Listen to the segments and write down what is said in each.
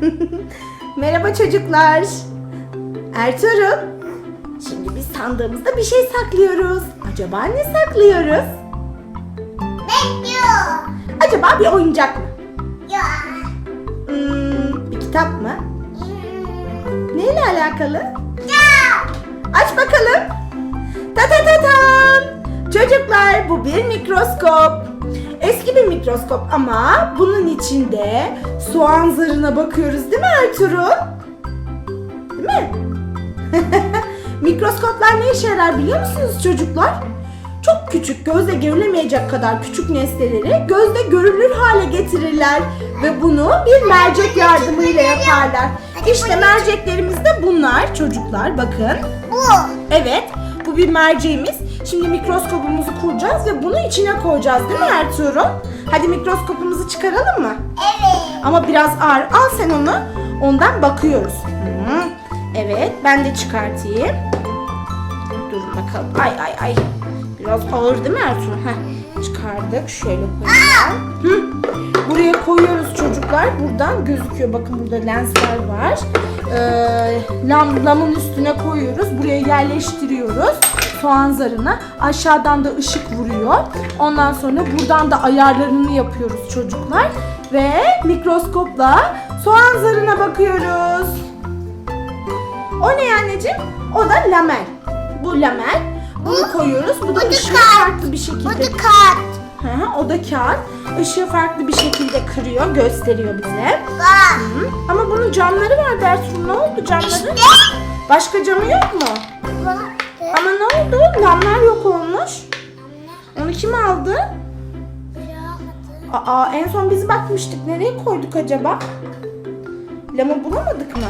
Merhaba çocuklar. Ertuğrul. Şimdi biz sandığımızda bir şey saklıyoruz. Acaba ne saklıyoruz? Bekliyor. Acaba bir oyuncak mı? Ya. Hmm, bir kitap mı? Neyle alakalı? Ya. Aç bakalım. Ta ta ta tam. Çocuklar bu bir mikroskop. Eski bir mikroskop ama bunun içinde soğan zarına bakıyoruz değil mi Ertuğrul? Değil mi? Mikroskoplar ne işe yarar biliyor musunuz çocuklar? Çok küçük, gözle görülemeyecek kadar küçük nesneleri gözle görülür hale getirirler ve bunu bir mercek yardımıyla yaparlar. İşte merceklerimiz de bunlar çocuklar bakın. Bu. Evet, bu bir merceğimiz. Şimdi mikroskopumuzu kuracağız ve bunu içine koyacağız değil mi Ertuğrul? Hadi mikroskopumuzu çıkaralım mı? Evet. Ama biraz ağır. Al sen onu. Ondan bakıyoruz. Hı. Evet, ben de çıkartayım. Durun bakalım. Ay ay ay. Biraz ağır değil mi Ertuğrul? Heh. Çıkardık. Şöyle koyalım. Buraya koyuyoruz çocuklar. Buradan gözüküyor. Bakın burada lensler var. Ee, lam, lamın üstüne koyuyoruz. Buraya yerleştiriyoruz. Soğan zarına. Aşağıdan da ışık vuruyor. Ondan sonra buradan da ayarlarını yapıyoruz çocuklar. Ve mikroskopla soğan zarına bakıyoruz. O ne anneciğim? O da lamel. Bu lamel. Bunu koyuyoruz. Bu da da ışığı kağıt. farklı bir şekilde da kart. Hı hı, o da kağıt. Işığı farklı bir şekilde kırıyor, gösteriyor bize. Hı. Ama bunun camları var Ertuğrul. Ne oldu camları? İşte. Başka camı yok mu? Var. Ama ne oldu? Lamlar yok olmuş. Onu kim aldı? Aa, en son biz bakmıştık. Nereye koyduk acaba? Lamı bulamadık mı?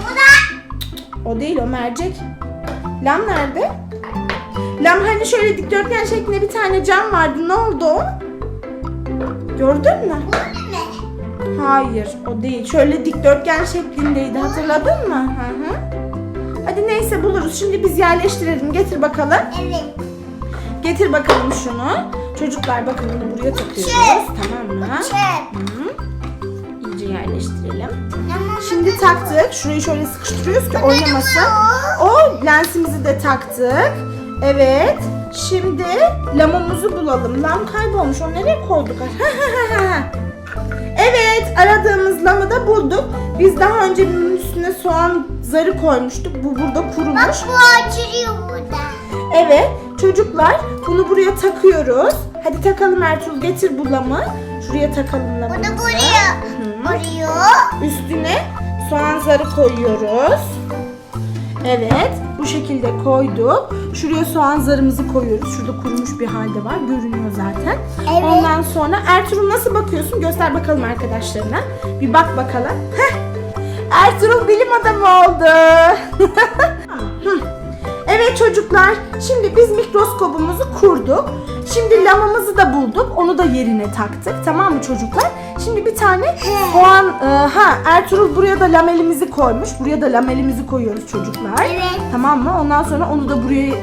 O değil, o mercek. Lam nerede? Lam hani şöyle dikdörtgen şeklinde bir tane cam vardı. Ne oldu o? Gördün mü? Hayır, o değil. Şöyle dikdörtgen şeklindeydi. Hatırladın mı? Hı hı. Hadi neyse buluruz. Şimdi biz yerleştirelim. Getir bakalım. Evet. Getir bakalım şunu. Çocuklar bakın bunu buraya takıyoruz. Tamam mı? Çöp. Hı. İyice yerleştirelim. Şimdi taktık. Şurayı şöyle sıkıştırıyoruz ki oynamasın. O lensimizi de taktık. Evet. Şimdi lamamızı bulalım. Lam kaybolmuş. Onu nereye koyduk? evet. Aradığımız lamı da bulduk. Biz daha önce bunun üstüne soğan zarı koymuştuk. Bu burada kurumuş. Bak bu açılıyor burada. Evet. Çocuklar bunu buraya takıyoruz. Hadi takalım Ertuğrul. Getir bu lamı. Şuraya takalım lamımızı. Bunu buraya. Hı. Buraya. Üstüne soğan zarı koyuyoruz. Evet, bu şekilde koyduk. Şuraya soğan zarımızı koyuyoruz. Şurada kurumuş bir halde var. Görünüyor zaten. Evet. Ondan sonra Ertuğrul nasıl bakıyorsun? Göster bakalım arkadaşlarına. Bir bak bakalım. Heh. Ertuğrul bilim adamı oldu. Evet çocuklar, şimdi biz mikroskobumuzu kurduk. Şimdi lamamızı da bulduk. Onu da yerine taktık. Tamam mı çocuklar? Şimdi bir tane soğan... e, ha Ertuğrul buraya da lamelimizi koymuş. Buraya da lamelimizi koyuyoruz çocuklar. Evet. Tamam mı? Ondan sonra onu da buraya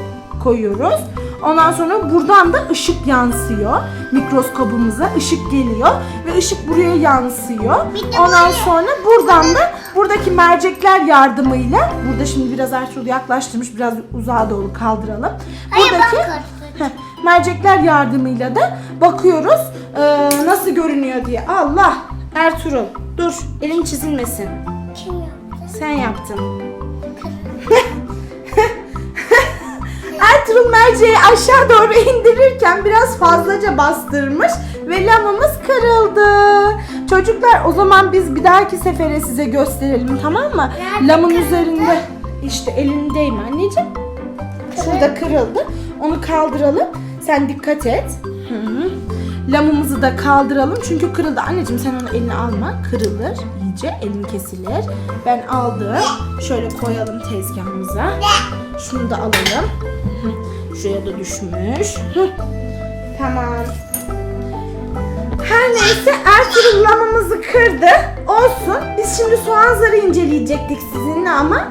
koyuyoruz. Ondan sonra buradan da ışık yansıyor. Mikroskobumuza ışık geliyor ve ışık buraya yansıyor. Ondan sonra buradan da buradaki mercekler yardımıyla burada şimdi biraz Ertuğrul yaklaştırmış biraz uzağa doğru kaldıralım. Buradaki heh, mercekler yardımıyla da bakıyoruz ee, nasıl görünüyor diye. Allah Ertuğrul dur elin çizilmesin. Kim yaptı? Sen yaptın. Ertuğrul merceği aşağı doğru indirirken biraz fazlaca bastırmış ve lamamız kırıldı. Çocuklar o zaman biz bir dahaki sefere size gösterelim tamam mı? Nerede Lamın kırıldı? üzerinde işte elindeyim anneciğim. Şurada kırıldı. Onu kaldıralım. Sen dikkat et. Hı hı. Lamımızı da kaldıralım çünkü kırıldı. Anneciğim sen onu eline alma. Kırılır iyice. Elin kesilir. Ben aldım. Şöyle koyalım tezgahımıza. Şunu da alalım. Şuraya da düşmüş. Hı. Tamam. Her neyse Ertuğrul lamamızı kırdı. Olsun. Biz şimdi soğan zarı inceleyecektik sizinle ama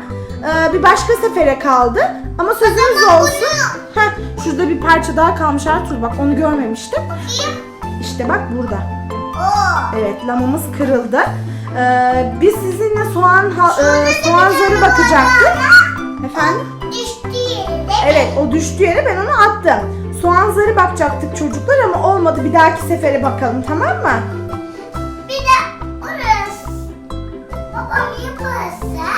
e, bir başka sefere kaldı. Ama sözümüz olsun. Heh, şurada bir parça daha kalmış Ertuğrul. Bak onu görmemiştim. İşte bak burada. Oo. Evet lamamız kırıldı. Ee, biz sizinle soğan ha- e, soğan zarı bakacaktık. Efendim? Düştü. Evet o düştüğü yere ben onu attım. Soğan zarı bakacaktık çocuklar ama olmadı. Bir dahaki sefere bakalım tamam mı? Bir de orası. Babam yaparsa.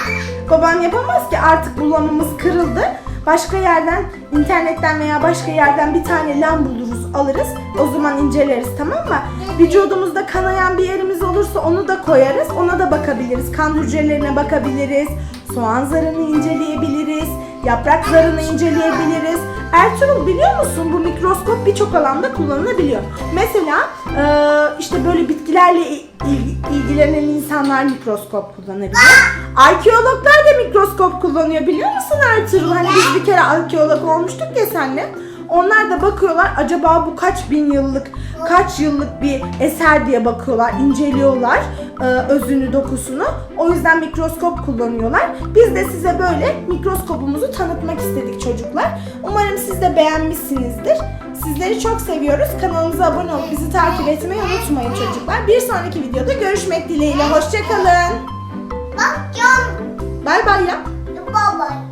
Baban yapamaz ki artık bulamamız kırıldı. Başka yerden, internetten veya başka yerden bir tane lam buluruz, alırız. O zaman inceleriz tamam mı? Vücudumuzda kanayan bir yerimiz olursa onu da koyarız. Ona da bakabiliriz. Kan hücrelerine bakabiliriz. Soğan zarını inceleyebiliriz. Yaprak zarını inceleyebiliriz. Ertuğrul biliyor musun bu mikroskop birçok alanda kullanılabiliyor. Mesela eee, işte böyle bitkilerle il- il- ilgilenen insanlar mikroskop kullanabiliyor. Arkeologlar da mikroskop kullanıyor biliyor musun Ertuğrul? Hani biz bir kere arkeolog olmuştuk ya senle. Onlar da bakıyorlar acaba bu kaç bin yıllık, kaç yıllık bir eser diye bakıyorlar, inceliyorlar e, özünü, dokusunu. O yüzden mikroskop kullanıyorlar. Biz de size böyle mikroskopumuzu tanıtmak istedik çocuklar. Umarım siz de beğenmişsinizdir. Sizleri çok seviyoruz. Kanalımıza abone olup bizi takip etmeyi unutmayın çocuklar. Bir sonraki videoda görüşmek dileğiyle. Hoşçakalın. Bak. Bay bay yap. Baba